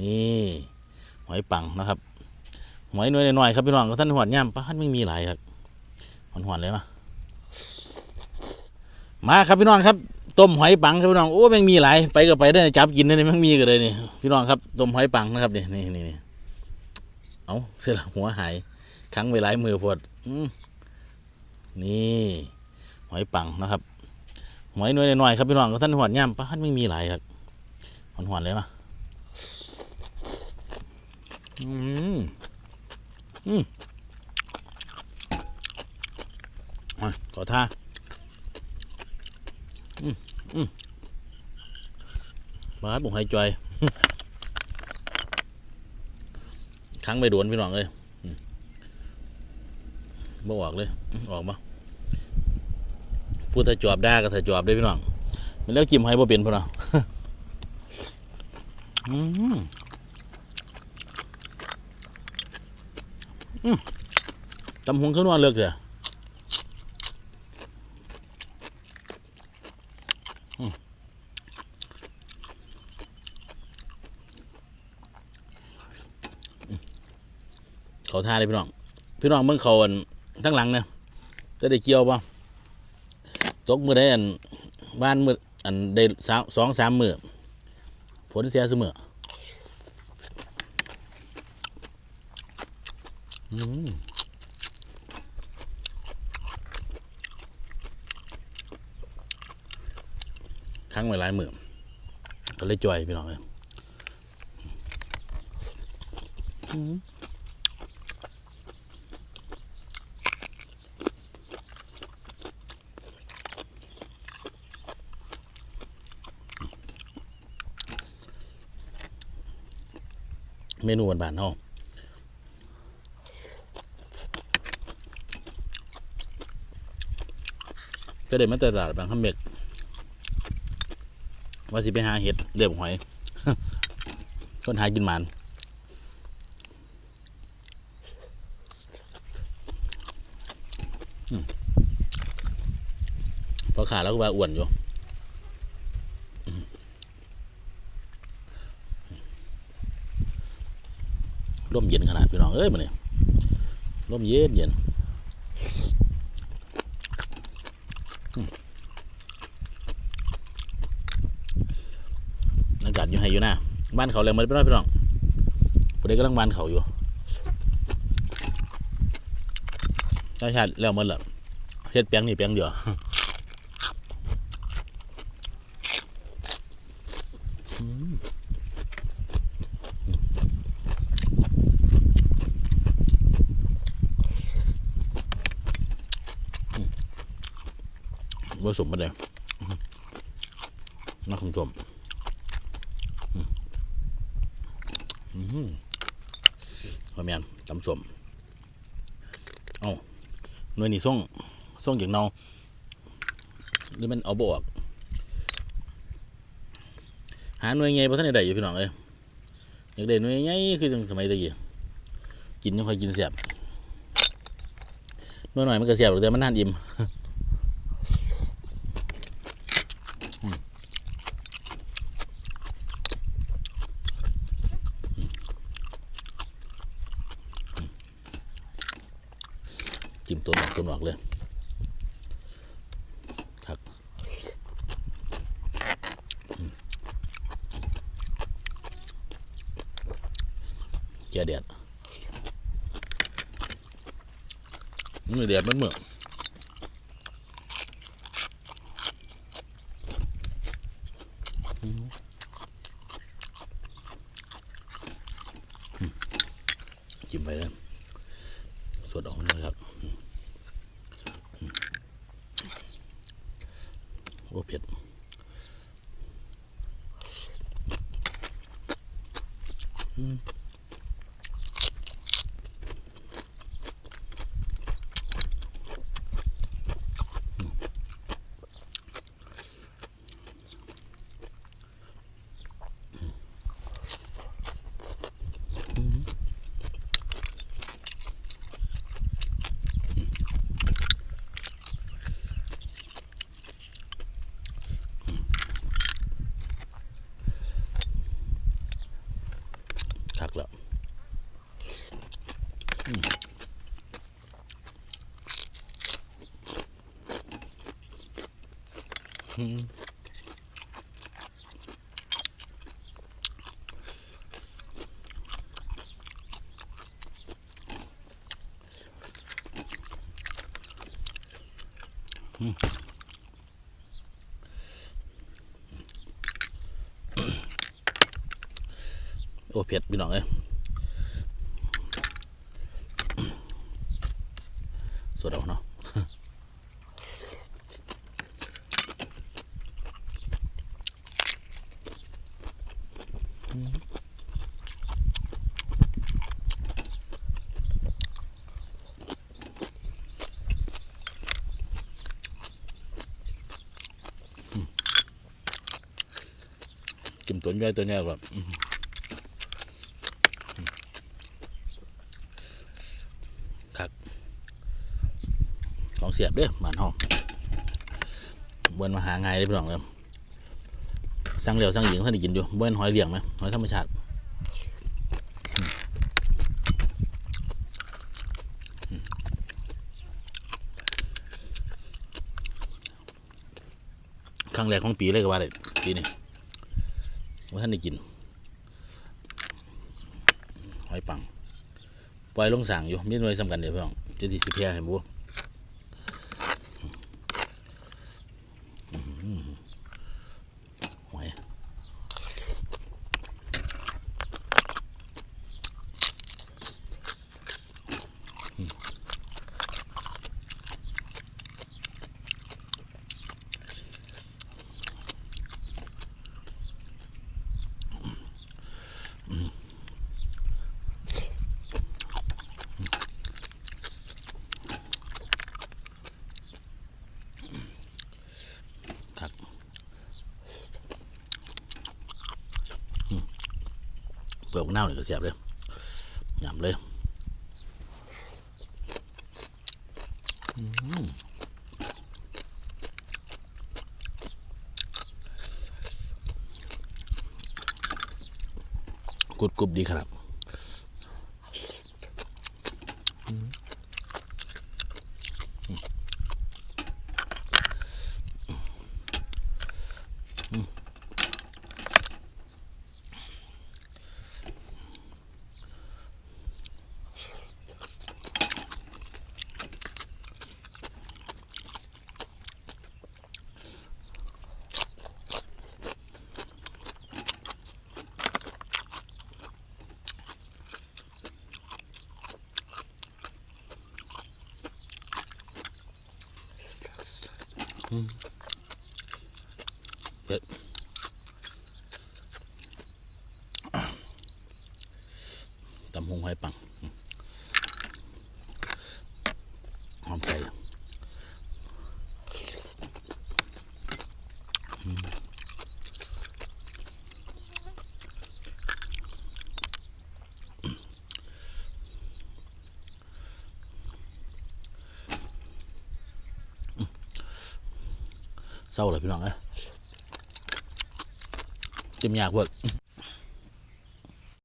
นี่หอยปังนะครับหอยน่วยหน่อยๆครับพี่น้องก็ท่านหวดย่ำปลาท่านไม่มีหลายครับหวานๆเลยมามาครับพี่น้องครับต้มหอยปังครับพี่น้องโอ้แม่งมีหลายไปก็ไปได้จับกินได้นี่แม่งมีก็เลยนี่พี่น้องครับต้มหอยปังนะครับนี่นี่นี่นี่เอาเสียละหัวหายค้งไว้หลายมือพอดอืมนี่หอยปังนะครับหอยน่วยหน่อยๆครับพี่น้องก็ท่านหวดย่ำปลาท่านไม่มีหลายครับหวานๆเลยมา อืมอืมขอท่าอืมอืมมาครับผมให้จอยครั้งไปโดนพี่น้องเลยบ่ออกเลย ออกมาพูดถ้าจอบได้ก็ถ้าจอบได้พี่น้องมันแล้วกิมให้บ่เป็นพ่นเนะอืม ตำหงข้างนอกเลือกเหรออืมอืมเขาท่าเลยพี่น้อง พี่น้องเมื่อเขาอันทั้งหลังเนี่ยจะได้เกี่ยวป่ะตกมือได้อันบ้านมืออันได้สองสามมือฝนเสียเสมออืม ครั้งไว้หลายมือก็เลยจ่อยพี่น้องเลยเมนูบานๆเฮาะ ก็ได้มาแต่ตลาดบางคำเม็กว่าสิไปหาเห็ดเดือบหอยคนหากินหมันอพอขาแล้วก็ว่าอ้วนอยู่ร่มเย็นขนาดพี่น้องเอ้ยมาเนี่ยร่มเย็นเย็น อากาศอยู่ ให้อยู่นะบ้านเขาแรงมาเป็นร้อยพี่น้องผู้ใดกำลังบ้านเขาอยู่ชาชาติแล้วมันละเฮ็ดแปลงนี่แปลงเดียวผสมมาเลยนักคำชม อืม พ่อแม่ตำสมเอาหน่วยนี่ส่งส่งจากเนาหรือมันเอาบอกหาหน่วยไงพระท่านใดอยู่พี่น้องเลยอยากได้หน่วยไงคือจังสมัยตะกี้กินยังค่อยกินเสียบหน่วยหน่อยมันก็เสียบแต่มันนานอิ่ม จิ้มตัวหนอกตัวหนอกเลยครับเจียเดียดมือเดียดมันมืออืมอืมจิ้มไปเลยสดออกนะครับ โอ้เผ็ดอืม อืมโอ้เผ็ดพี่น้องเอ้ยสดเอาเนาะ ตัวใหญ่ตัวเนี้ยแบบครับของเสียบเด้อหมานห้องเบิ้นมาหาง่ายเลยพี่น้องเลยสั่งเหลียวสั่งหญิงท่านได้กินอยู่เบิ้นหอยเหลี่ยงไหมหอยธรรมชาติครั้งแรกของปีเลยก็ว่าได้ปีนี้ ว่าท่านได้กิน หอยปังปล่อยลงสั่งอยู่มีหน่วยสำคัญเดี๋ยวพี่น้องจะที่สิเพียให้บูอื้อหือหอยอืมครับอืมเป ลือกเน่าวนี่ก็เสียบเลยหยำเลยกรุบกรุบดีครับ ตำหงหอยปังหอมไก่เศร้าเลยพี่น้องเอ้ยจิ้มยากเวิร์ก